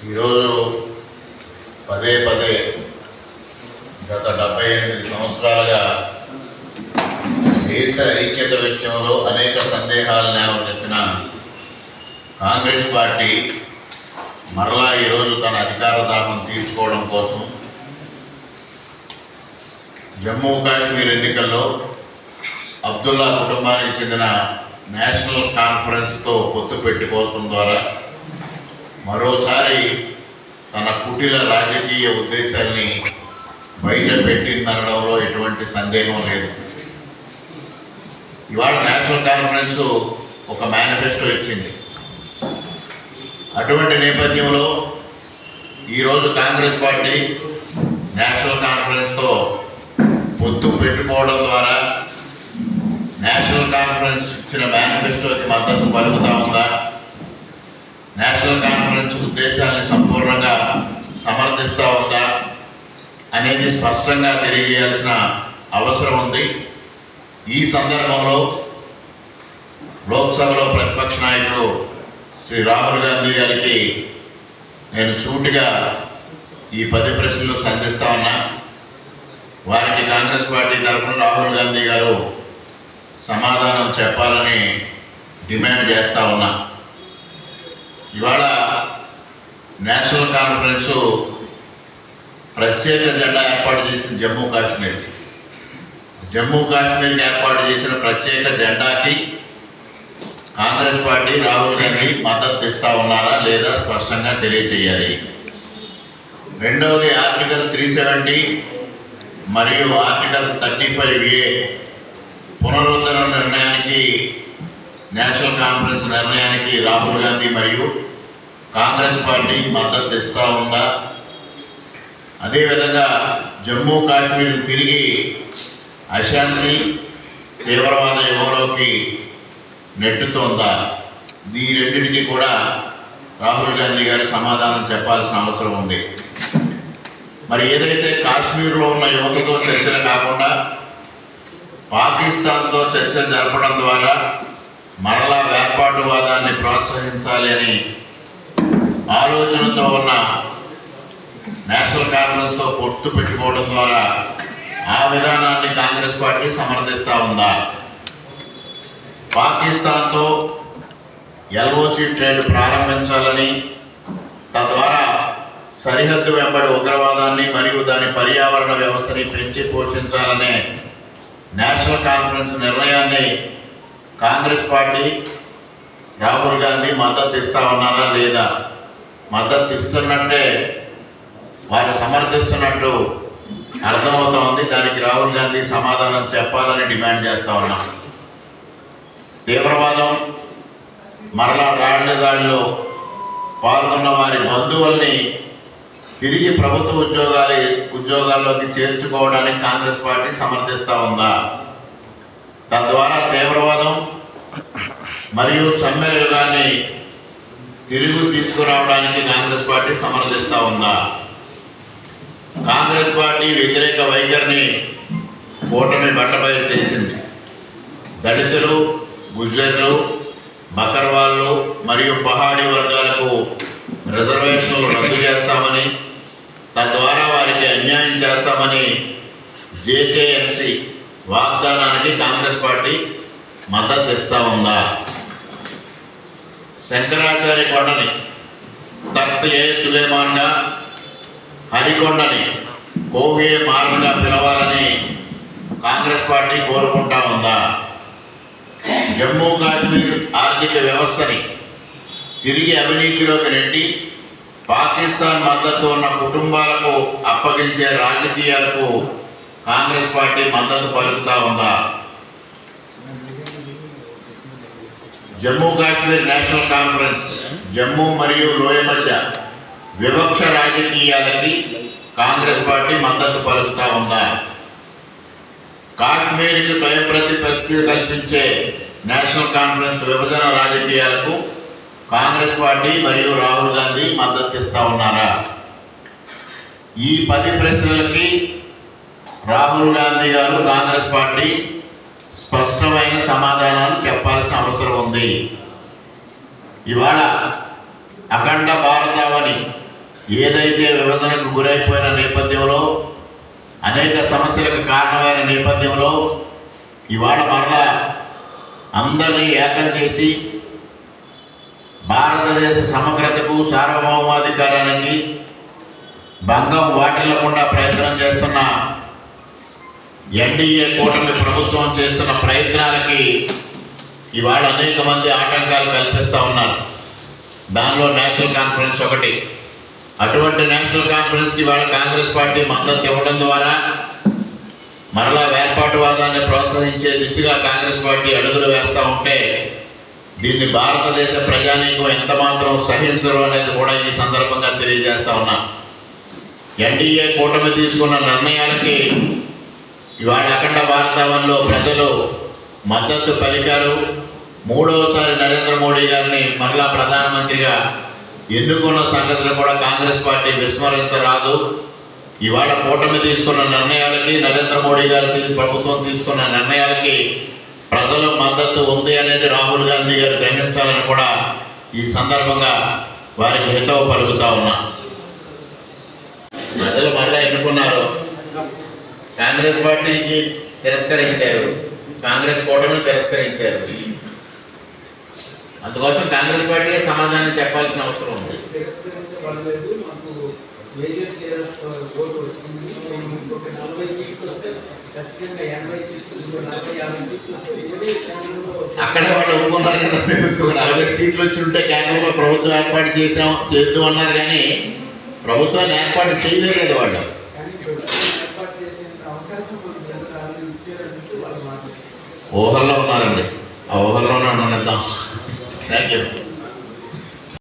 ఈరోజు పదే పదే గత డెబ్బై ఎనిమిది సంవత్సరాలుగా దేశ ఐక్యత విషయంలో అనేక సందేహాలు లేవనెత్తిన కాంగ్రెస్ పార్టీ మరలా ఈరోజు తన అధికార దాహం తీర్చుకోవడం కోసం జమ్మూ కాశ్మీర్ ఎన్నికల్లో అబ్దుల్లా కుటుంబానికి చెందిన నేషనల్ కాన్ఫరెన్స్తో పొత్తు పెట్టుకోవటం ద్వారా మరోసారి తన కుటిల రాజకీయ ఉద్దేశాల్ని బయట పెట్టిందనడంలో ఎటువంటి సందేహం లేదు. ఇవాళ నేషనల్ కాన్ఫరెన్స్ ఒక మేనిఫెస్టో ఇచ్చింది. అటువంటి నేపథ్యంలో ఈరోజు కాంగ్రెస్ పార్టీ నేషనల్ కాన్ఫరెన్స్తో పొత్తు పెట్టుకోవడం ద్వారా నేషనల్ కాన్ఫరెన్స్ ఇచ్చిన మేనిఫెస్టోకి మద్దతు పలుకుతా ఉందా? నేషనల్ కాన్ఫరెన్స్ ఉద్దేశాన్ని సంపూర్ణంగా సమర్థిస్తూ ఉందా అనేది స్పష్టంగా తెలియజేయాల్సిన అవసరం ఉంది. ఈ సందర్భంలో లోక్సభలో ప్రతిపక్ష నాయకుడు శ్రీ రాహుల్ గాంధీ గారికి నేను సూటిగా ఈ పది ప్రశ్నలు సంధిస్తా ఉన్నా. వారికి కాంగ్రెస్ పార్టీ తరఫున రాహుల్ గాంధీ గారు సమాధానం చెప్పాలని డిమాండ్ చేస్తా ఉన్నా. ఇవాళ నేషనల్ కాన్ఫరెన్సు ప్రత్యేక జెండా ఏర్పాటు చేసింది జమ్మూ కాశ్మీర్కి. జమ్మూ కాశ్మీర్కి ఏర్పాటు చేసిన ప్రత్యేక జెండాకి కాంగ్రెస్ పార్టీ రాహుల్ గాంధీ మద్దతు ఇస్తా ఉన్నారా లేదా స్పష్టంగా తెలియచేయాలి. రెండవది ఆర్టికల్ త్రీ సెవెంటీ మరియు ఆర్టికల్ థర్టీ ఫైవ్ ఏ పునరుద్ధరణ నిర్ణయానికి నేషనల్ కాన్ఫరెన్స్ నిర్ణయానికి రాహుల్ గాంధీ మరియు కాంగ్రెస్ పార్టీ మద్దతు ఇస్తూ ఉందా? అదేవిధంగా జమ్మూ కాశ్మీర్ తిరిగి అశాంతి తీవ్రవాద యుగంలోకి నెట్టుతోందా? ఈ రెండింటికి కూడా రాహుల్ గాంధీ గారి సమాధానం చెప్పాల్సిన అవసరం ఉంది. మరి ఏదైతే కాశ్మీర్లో ఉన్న యువతతో చర్చలు కాకుండా పాకిస్తాన్తో చర్చలు జరపడం ద్వారా మరలా వేర్పాటువాదాన్ని ప్రోత్సహించాలి అని ఆలోచనతో ఉన్న నేషనల్ కాన్ఫరెన్స్తో పొత్తు పెట్టుకోవడం ద్వారా ఆ విధానాన్ని కాంగ్రెస్ పార్టీ సమర్థిస్తూ ఉందా? పాకిస్తాన్తో ఎల్ఓసి ట్రేడ్ ప్రారంభించాలని తద్వారా సరిహద్దు వెంబడి ఉగ్రవాదాన్ని మరియు దాని పర్యావరణ వ్యవస్థని పెంచి పోషించాలనే నేషనల్ కాన్ఫరెన్స్ నిర్ణయాన్ని కాంగ్రెస్ పార్టీ రాహుల్ గాంధీ మద్దతు ఇస్తా ఉన్నారా లేదా? మద్దతు ఇస్తున్నట్టే వారు సమర్థిస్తున్నట్టు అర్థమవుతోంది. దానికి రాహుల్ గాంధీ సమాధానం చెప్పాలని డిమాండ్ చేస్తా ఉన్నాం. తీవ్రవాదం మరలా రాళ్ళ దాడిలో పాల్గొన్న వారి బంధువుల్ని తిరిగి ప్రభుత్వ ఉద్యోగాలు ఉద్యోగాల్లోకి చేర్చుకోవడానికి కాంగ్రెస్ పార్టీ సమర్థిస్తూ ఉందా? తద్వారా తీవ్రవాదం మరియు సమ్మెల యుగాన్ని తిరిగి తీసుకురావడానికి కాంగ్రెస్ పార్టీ సమర్థిస్తూ ఉందా? కాంగ్రెస్ పార్టీ వ్యతిరేక వైఖరిని కూటమి బట్టబయలు చేసింది దళితులు గుజ్జర్లు బకర్వాళ్ళు మరియు పహాడీ వర్గాలకు రిజర్వేషన్లు రద్దు చేస్తామని తద్వారా వారికి అన్యాయం చేస్తామని జేకేఎన్సీ వాగ్దానానికి కాంగ్రెస్ పార్టీ మద్దతు ఇస్తా ఉందా? శంకరాచార్య కొండని తక్త ఏ సులేమాన్గా హరికొండని కోగే మారన్గా పిలవాలని కాంగ్రెస్ పార్టీ కోరుకుంటా ఉందా? జమ్మూ కాశ్మీర్ ఆర్థిక వ్యవస్థని తిరిగి అవినీతిలోకి నెట్టి పాకిస్తాన్ మద్దతు ఉన్న కుటుంబాలకు అప్పగించే రాజకీయాలకు కాంగ్రెస్ పార్టీ మద్దతు పలుకుతా ఉందా? జమ్మూ కాశ్మీర్ నేషనల్ కాన్ఫరెన్స్ జమ్మూ మరియు లోయ మధ్య వివక్ష రాజకీయాలకి కాంగ్రెస్ పార్టీ మద్దతు పలుకుతా ఉందా? కాశ్మీర్కి స్వయం ప్రతిపత్తి కల్పించే నేషనల్ కాన్ఫరెన్స్ విభజన రాజకీయాలకు కాంగ్రెస్ పార్టీ మరియు రాహుల్ గాంధీ మద్దతు ఇస్తా ఉన్నారా? ఈ పది ప్రశ్నలకి రాహుల్ గాంధీ గారు కాంగ్రెస్ పార్టీ స్పష్టమైన సమాధానాలు చెప్పాల్సిన అవసరం ఉంది. ఇవాళ అఖండ భారతావని ఏదైతే విభజనకు గురైపోయిన నేపథ్యంలో అనేక సమస్యలకు కారణమైన నేపథ్యంలో ఇవాళ మరలా అందరినీ ఏకం చేసి భారతదేశ సమగ్రతకు సార్వభౌమాధికారానికి భంగం వాటిల్లకుండా ప్రయత్నం చేస్తున్న ఎన్డీఏ కూటమి ప్రభుత్వం చేస్తున్న ప్రయత్నాలకి ఇవాళ అనేక మంది ఆటంకాలు కల్పిస్తూ ఉన్నారు. దానిలో నేషనల్ కాన్ఫరెన్స్ ఒకటి. అటువంటి నేషనల్ కాన్ఫరెన్స్కి ఇవాళ కాంగ్రెస్ పార్టీ మద్దతు ఇవ్వడం ద్వారా మరలా వేర్పాటువాదాన్ని ప్రోత్సహించే దిశగా కాంగ్రెస్ పార్టీ అడుగులు వేస్తూ ఉంటే దీన్ని భారతదేశ ప్రజానీకం ఎంత మాత్రం సహించరు అనేది కూడా ఈ సందర్భంగా తెలియజేస్తూ ఉన్నాం. ఎన్డీఏ కూటమి తీసుకున్న నిర్ణయాలకి ఇవాళ అఖండ వాతావరణంలో ప్రజలు మద్దతు పలికారు. మూడవసారి నరేంద్ర మోడీ గారిని మరలా ప్రధానమంత్రిగా ఎన్నుకున్న సంగతిని కూడా కాంగ్రెస్ పార్టీ విస్మరించరాదు. ఇవాళ కూటమి తీసుకున్న నిర్ణయాలకి నరేంద్ర మోడీ గారు ప్రభుత్వం తీసుకున్న నిర్ణయాలకి ప్రజల మద్దతు ఉంది అనేది రాహుల్ గాంధీ గారు గ్రహించాలని కూడా ఈ సందర్భంగా వారికి హితవు పలుకుతా ఉన్నా. ప్రజలు మరలా ఎన్నుకున్నారు. కాంగ్రెస్ పార్టీకి తిరస్కరించారు. కాంగ్రెస్ కూటమిని తిరస్కరించారు. అందుకోసం కాంగ్రెస్ పార్టీ సమాధానం చెప్పాల్సిన అవసరం ఉంది. కేంద్రంలో అక్కడే వాళ్ళు ఒప్పుకున్నారు కదా. మేము నలభై సీట్లు వచ్చి ఉంటే కేంద్రంలో ప్రభుత్వం ఏర్పాటు చేసాం చేద్దాం అన్నారు కానీ ప్రభుత్వాన్ని ఏర్పాటు చేయలేదు కదా వాళ్ళు కానీ ప్రభుత్వం ఏర్పాటు చేసేంత అవకాశం మనకు జనతాలు ఇచ్చారంటూ వాళ్ళు మాట్లాడారు ఊహల్లో ఉన్నారండి. ఆ ఊహల్లోనే ఉండనిద్దాం థ్యాంక్ యూ